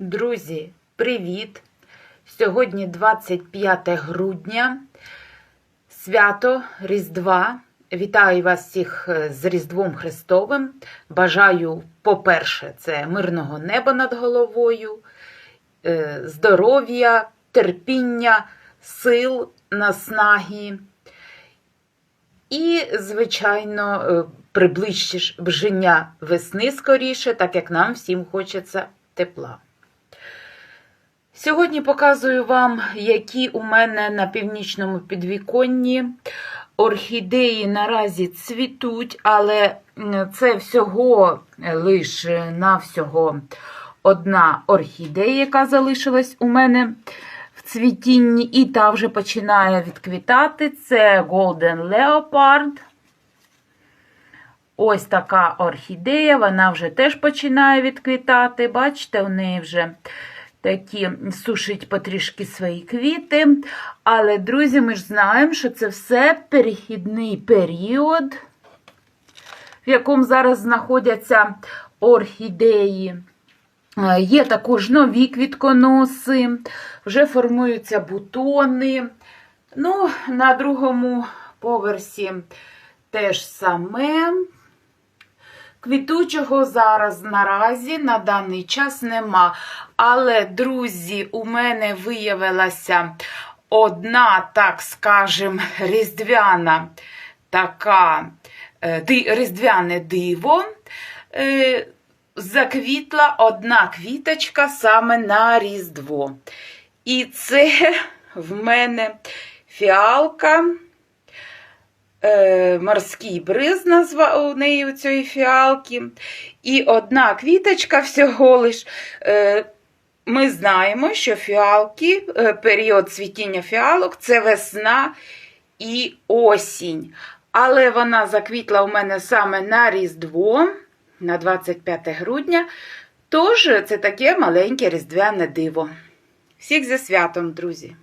Друзі, привіт! Сьогодні 25 грудня, свято Різдва. Вітаю вас всіх з Різдвом Христовим. Бажаю, по-перше, це мирного неба над головою, е, здоров'я, терпіння, сил, наснаги. І, звичайно, е, приближення весни скоріше, так як нам всім хочеться тепла. Сьогодні показую вам, які у мене на північному підвіконні орхідеї наразі цвітуть, але це всього лише навсього одна орхідея, яка залишилась у мене в цвітінні, і та вже починає відквітати. Це Golden Leopard. Ось така орхідея, вона вже теж починає відквітати. Бачите, у неї вже такі сушить потрішки свої квіти. Але, друзі, ми ж знаємо, що це все перехідний період, в якому зараз знаходяться орхідеї. Є також нові квітконоси, вже формуються бутони. Ну, на другому поверсі теж саме. Квітучого зараз наразі на даний час нема. Але, друзі, у мене виявилася одна, так скажем, різдвяна така е, різдвяне диво. Е, заквітла одна квіточка саме на Різдво. І це в мене фіалка. Е, морський бриз назва у неї у цієї фіалки. І одна квіточка всього лиш. Е, ми знаємо, що фіалки, е, період цвітіння фіалок це весна і осінь. Але вона заквітла у мене саме на Різдво, на 25 грудня. Тож це таке маленьке різдвяне диво. Всіх зі святом, друзі!